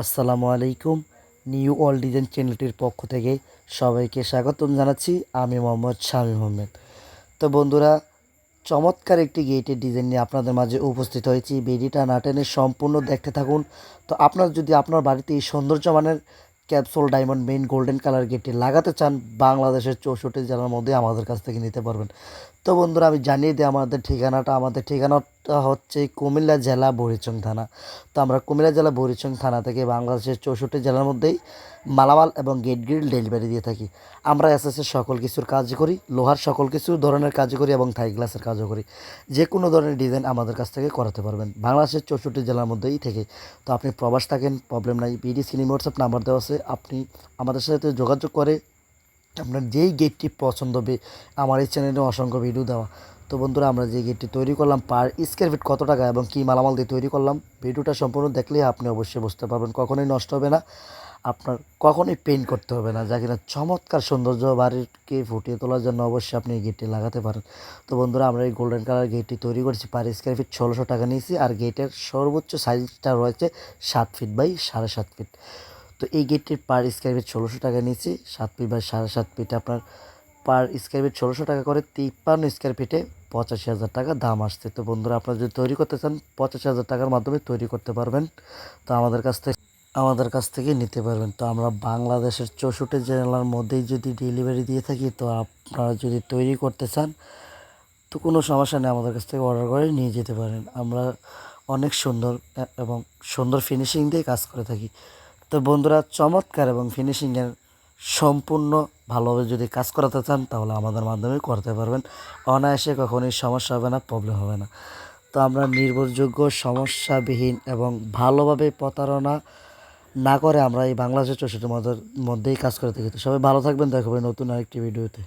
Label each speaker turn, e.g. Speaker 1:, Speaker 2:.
Speaker 1: আসসালামু আলাইকুম, new all design চ্যানেলটির পক্ষ থেকে সবাইকে স্বাগতম জানাচ্ছি। আমি মোহাম্মদ শামীম আহমেদ। তো বন্ধুরা, চমৎকার একটি গেটের ডিজাইন নিয়ে আপনাদের মাঝে উপস্থিত হয়েছি। বেডিটা নাটেনে সম্পূর্ণ দেখতে থাকুন। তো আপনার যদি আপনার বাড়িতে এই সৌন্দর্যমানের capsule diamond main golden colour গেটটি লাগাতে চান, বাংলাদেশের চৌষট্টি জেলার মধ্যে আমাদের কাছ থেকে নিতে পারবেন। তো বন্ধুরা, আমি জানিয়ে দিই, আমাদের ঠিকানাটা আমাদের ঠিকানাটা হচ্ছে কুমিল্লা জেলা বরিচং থানা। তো আমরা কুমিল্লা জেলা বরিচং থানা থেকে বাংলাদেশের চৌষট্টি জেলার মধ্যেই মালামাল এবং গেট গ্রিল ডেলিভারি দিয়ে থাকি। আমরা এসএসের সকল কিছুর কাজ করি, লোহার সকল কিছু ধরনের কাজ করি এবং থাই গ্লাসের কাজও করি। যে কোনো ধরনের ডিজাইন আমাদের কাছ থেকে করাতে পারবেন। বাংলাদেশের চৌষট্টি জেলার মধ্যেই থেকে। তো আপনি প্রবাস থাকেন, প্রবলেম নাই বিডি সিনেমা হোয়াটসঅ্যাপ নাম্বার দেওয়া আছে, আপনি আমাদের সাথে যোগাযোগ করে আপনার যেই গেটটি পছন্দ হবে, আমার এই চ্যানেলে অসংখ্য ভিডিও দেওয়া। তো বন্ধুরা, আমরা যে গেটটি তৈরি করলাম, পার স্কোয়ার ফিট কত টাকা এবং কী মালামাল দিয়ে তৈরি করলাম, ভিডিওটা সম্পূর্ণ দেখলেই আপনি অবশ্যই বুঝতে পারবেন। কখনোই নষ্ট হবে না। আপনার কখনোই পেইন্ট করতে হবে না। যা কিনা চমৎকার সৌন্দর্য বাড়িকে ফুটিয়ে তোলার জন্য অবশ্যই আপনি এই গেটটি লাগাতে পারেন। তো বন্ধুরা, আমরা এই গোল্ডেন কালার গেটটি তৈরি করেছি। পার স্কোয়ার ফিট ষোলোশো টাকা নিয়েছি আর গেটের সর্বোচ্চ সাইজটা রয়েছে সাত ফিট বাই সাড়ে সাত ফিট তো এই গেটটির পার স্কোয়ার ফিট ষোলোশো টাকা নিয়েছি। সাত ফিট বাই সাড়ে সাত ফিট আপনার পার স্কোয়ার ফিট ষোলোশো টাকা করে, তিপ্পান্ন স্কোয়ার ফিটে পঁচাশি হাজার টাকা দাম আসছে। তো বন্ধুরা, আপনারা যদি তৈরি করতে চান, পঁচাশি হাজার টাকার মাধ্যমে তৈরি করতে পারবেন। তো আমাদের কাছ থেকে, আমাদের কাছ থেকে নিতে পারবেন। তো আমরা বাংলাদেশের চৌষট্টি জেলার মধ্যেই যদি ডেলিভারি দিয়ে থাকি, তো আপনারা যদি তৈরি করতে চান, তো কোনো সমস্যা নেই। আমাদের কাছ থেকে অর্ডার করে নিয়ে যেতে পারেন। আমরা অনেক সুন্দর এবং সুন্দর ফিনিশিং দিয়ে কাজ করে থাকি। তো বন্ধুরা, চমৎকার এবং ফিনিশিংয়ের সম্পূর্ণ ভালোভাবে যদি কাজ করাতে চান, তাহলে আমাদের মাধ্যমে করতে পারবেন। অনায়াসে কখনোই সমস্যা হবে না প্রবলেম হবে না। তো আমরা নির্ভরযোগ্য, সমস্যাবিহীন এবং ভালোভাবে প্রতারণা না করে আমরা এই বাংলাদেশের চৌষট্টির মধ্যে মধ্যেই কাজ করে থাকি। সবাই ভালো থাকবেন দেখাবেন নতুন আরেকটি ভিডিওতে